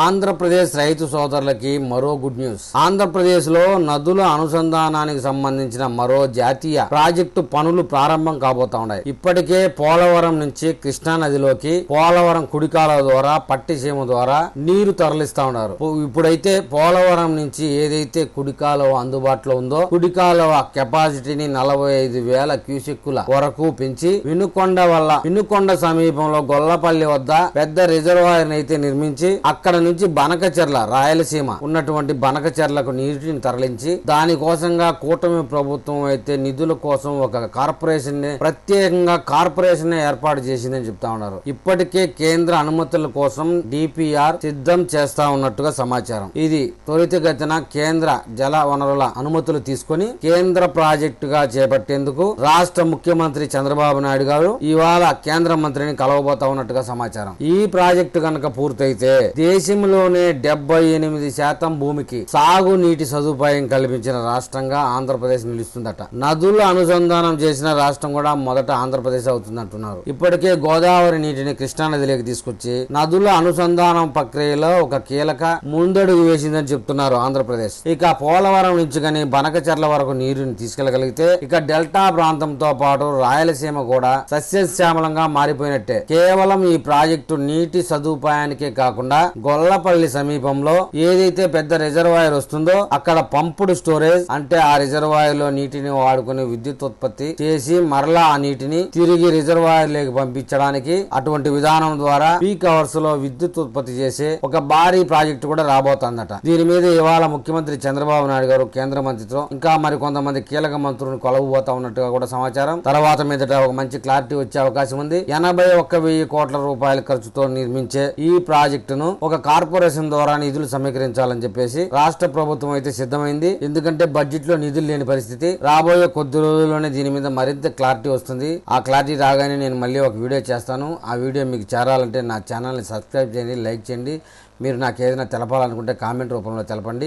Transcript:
ఆంధ్రప్రదేశ్ రైతు సోదరులకి మరో గుడ్ న్యూస్. ఆంధ్రప్రదేశ్లో నదుల అనుసంధానానికి సంబంధించిన మరో జాతీయ ప్రాజెక్టు పనులు ప్రారంభం కాబోతా ఉన్నాయి. ఇప్పటికే పోలవరం నుంచి కృష్ణా నదిలోకి పోలవరం కుడికాల ద్వారా పట్టిసీమ ద్వారా నీరు తరలిస్తా ఉన్నారు. ఇప్పుడైతే పోలవరం నుంచి ఏదైతే కుడికాలువ అందుబాటులో ఉందో కుడికాలువ కెపాసిటీని నలభై ఐదు వేల క్యూసెక్కుల వరకు పెంచి వినుకొండ వల్ల వినుకొండ సమీపంలో గొల్లపల్లి వద్ద పెద్ద రిజర్వాయర్ అయితే నిర్మించి అక్కడ నుంచి బనకచెర్ల రాయలసీమ ఉన్నటువంటి బనకచెర్లకు నీటిని తరలించి దానికోసంగా కూటమి ప్రభుత్వం అయితే నిధుల కోసం ఒక కార్పొరేషన్ని ప్రత్యేకంగా కార్పొరేషన్ ఏర్పాటు చేసిందని చెప్తా ఉన్నారు. ఇప్పటికే కేంద్ర అనుమతుల కోసం డిపిఆర్ సిద్ధం చేస్తా ఉన్నట్టుగా సమాచారం. ఇది త్వరితగతిన కేంద్ర జల వనరుల అనుమతులు తీసుకొని కేంద్ర ప్రాజెక్టుగా చేపట్టేందుకు రాష్ట్ర ముఖ్యమంత్రి చంద్రబాబు నాయుడు గారు ఇవాళ కేంద్ర మంత్రిని కలవబోతా ఉన్నట్టుగా సమాచారం. ఈ ప్రాజెక్టు కనుక పూర్తయితే దేశ దేశంలోనే డెబ్బై ఎనిమిది శాతం భూమికి సాగు నీటి సదుపాయం కల్పించిన రాష్ట్రంగా ఆంధ్రప్రదేశ్ నిలుస్తుందట. నదుల అనుసంధానం చేసిన రాష్ట్రం కూడా మొదట ఆంధ్రప్రదేశ్ అవుతుందంటున్నారు. ఇప్పటికే గోదావరి నీటిని కృష్ణా నదిలోకి తీసుకొచ్చి నదుల అనుసంధానం ప్రక్రియలో ఒక కీలక ముందడుగు వేసిందని చెప్తున్నారు ఆంధ్రప్రదేశ్. ఇక పోలవరం నుంచి కానీ బనకచెర్ల వరకు నీరుని తీసుకెళ్ళగలిగితే ఇక డెల్టా ప్రాంతంతో పాటు రాయలసీమ కూడా సస్యశ్యామలంగా మారిపోయినట్టే. కేవలం ఈ ప్రాజెక్టు నీటి సదుపాయానికే కాకుండా గొల్లపల్లి సమీపంలో ఏదైతే పెద్ద రిజర్వాయర్ వస్తుందో అక్కడ పంపుడు స్టోరేజ్ అంటే ఆ రిజర్వాయర్లో నీటిని వాడుకుని విద్యుత్ ఉత్పత్తి చేసి మరలా ఆ నీటిని తిరిగి రిజర్వాయర్ లేకి పంపించడానికి అటువంటి విధానం ద్వారా పీక్ అవర్స్లో విద్యుత్ ఉత్పత్తి చేసే ఒక భారీ ప్రాజెక్టు కూడా రాబోతుందట. దీని మీద ఇవాళ ముఖ్యమంత్రి చంద్రబాబు నాయుడు గారు కేంద్ర మంత్రితో ఇంకా మరి కొంతమంది కీలక మంత్రులను కొలవబోతా ఉన్నట్టుగా కూడా సమాచారం. తర్వాత మీదట ఒక మంచి క్లారిటీ వచ్చే అవకాశం ఉంది. ఎనభై ఒక్క వెయ్యి కోట్ల రూపాయల ఖర్చుతో నిర్మించే ఈ ప్రాజెక్టును ఒక కార్పొరేషన్ ద్వారా నిధులు సమీకరించాలని చెప్పేసి రాష్ట్ర ప్రభుత్వం అయితే సిద్ధమైంది. ఎందుకంటే బడ్జెట్లో నిధులు లేని పరిస్థితి. రాబోయే కొద్ది రోజుల్లోనే దీని మీద మరింత క్లారిటీ వస్తుంది. ఆ క్లారిటీ రాగానే నేను మళ్ళీ ఒక వీడియో చేస్తాను. ఆ వీడియో మీకు చేరాలంటే నా ఛానల్ని సబ్స్క్రైబ్ చేయండి లైక్ చేయండి. మీరు నాకు ఏదైనా తెలపాలనుకుంటే కామెంట్ రూపంలో తెలపండి.